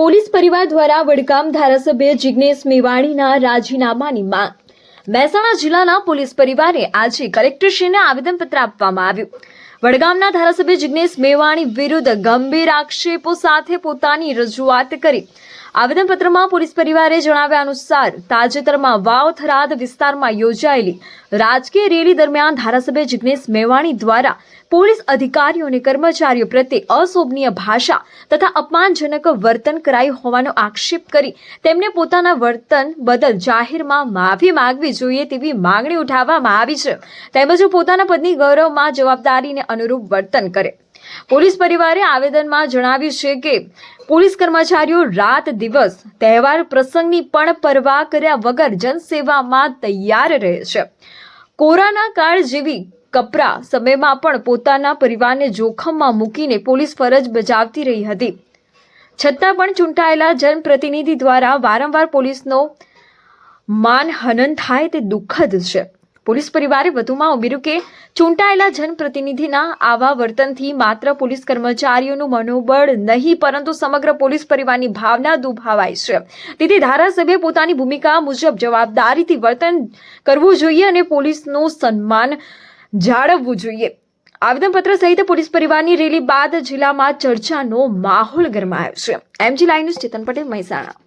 Police પરિવાર દ્વારા વડગામ ધારાસભ્ય જિગ્નેશ મેવાણીના રાજીનામાની માંગ. મહેસાણા જિલ્લાના પોલીસ પરિવારે આજે કલેક્ટરશ્રીને આવેદનપત્ર આપવામાં આવ્યું. વડગામના ધારાસભ્ય જિગ્નેશ મેવાણી વિરુદ્ધ ગંભીર આક્ષેપો સાથે પોતાની રજૂઆત કરી. આવેદનપત્રમાં પોલીસ પરિવારે જણાવ્યા અનુસાર, તાજેતરમાં વાવ થરાદ વિસ્તારમાં યોજાયેલી રાજકીય રેલી દરમિયાન ધારાસભ્ય જિગ્નેશ મેવાણી દ્વારા પોલીસ અધિકારીઓ અને કર્મચારીઓ પ્રત્યે અશોભનીય ભાષા તથા અપમાનજનક વર્તન કરાયું હોવાનો આક્ષેપ કરી તેમને પોતાના વર્તન બદલ જાહેરમાં માફી માગવી જોઈએ તેવી માંગણી ઉઠાવવામાં આવી છે. તેમજ પોતાના પદની ગૌરવમાં જવાબદારીને અનુરૂપ વર્તન કરે. પોલીસ પરિવારે આવેદનમાં જણાવ્યું છે કે, પોલીસ કર્મચારીઓ રાત દિવસ તહેવાર પ્રસંગની પણ પરવા કર્યા વગર જનસેવામાં તૈયાર રહે છે. કોરોના કાળ જેવી કપરા સમયમાં પણ પોતાના પરિવારને જોખમમાં મૂકીને પોલીસ ફરજ બજાવતી રહી હતી. છતાં પણ ચૂંટાયેલા જનપ્રતિનિધિ દ્વારા વારંવાર પોલીસનો માનહનન થાય તે દુઃખદ છે. પોલીસ પરિવારે વધુમાં ઉમેર્યું કે ચૂંટાયેલા જનપ્રતિનિધિના આવા વર્તનથી માત્ર પોલીસ કર્મચારીઓનું મનોબળ નહીં, પરંતુ સમગ્ર પોલીસ પરિવારની ભાવના દુભાવાય છે. તેથી ધારાસભ્ય પોતાની ભૂમિકા મુજબ જવાબદારીથી વર્તન કરવું જોઈએ અને પોલીસનું સન્માન જાળવવું જોઈએ. આવેદનપત્ર સહિત પોલીસ પરિવારની રેલી બાદ જિલ્લામાં ચર્ચાનો માહોલ ગરમાયો છે. MG line news Chetan Patel Mehsana.